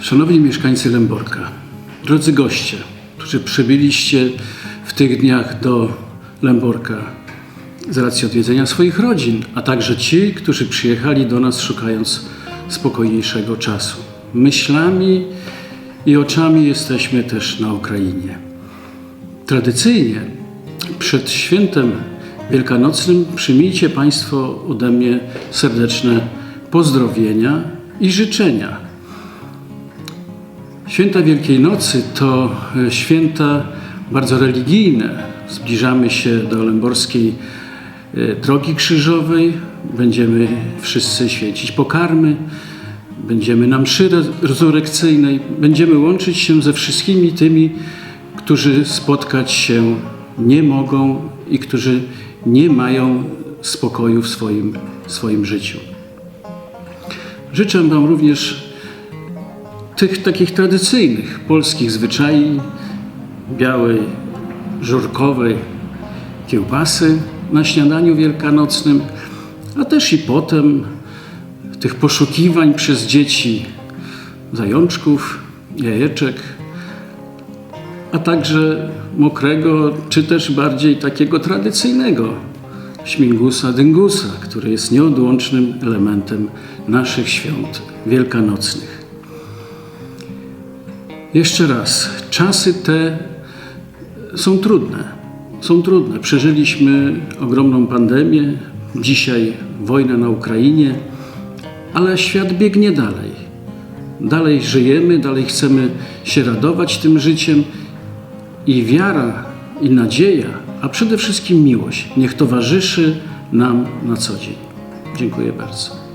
Szanowni mieszkańcy Lęborka, drodzy goście, którzy przybyliście w tych dniach do Lęborka z racji odwiedzenia swoich rodzin, a także ci, którzy przyjechali do nas szukając spokojniejszego czasu. Myślami i oczami jesteśmy też na Ukrainie. Tradycyjnie przed świętem wielkanocnym przyjmijcie Państwo ode mnie serdeczne pozdrowienia i życzenia. Święta Wielkiej Nocy to e, święta bardzo religijne. Zbliżamy się do Lęborskiej e, Drogi Krzyżowej. Będziemy wszyscy święcić pokarmy. Będziemy na mszy re- rezurekcyjnej. Będziemy łączyć się ze wszystkimi tymi, którzy spotkać się nie mogą i którzy nie mają spokoju w swoim, swoim życiu. Życzę Wam również tych takich tradycyjnych polskich zwyczajów, białej, żurkowej kiełbasy na śniadaniu wielkanocnym, a też i potem tych poszukiwań przez dzieci zajączków, jajeczek, a także mokrego, czy też bardziej takiego tradycyjnego śmigusa dyngusa, który jest nieodłącznym elementem naszych świąt wielkanocnych. Jeszcze raz, czasy te są trudne. Są trudne. Przeżyliśmy ogromną pandemię, dzisiaj wojna na Ukrainie, ale świat biegnie dalej. Dalej żyjemy, dalej chcemy się radować tym życiem i wiara i nadzieja, a przede wszystkim miłość, niech towarzyszy nam na co dzień. Dziękuję bardzo.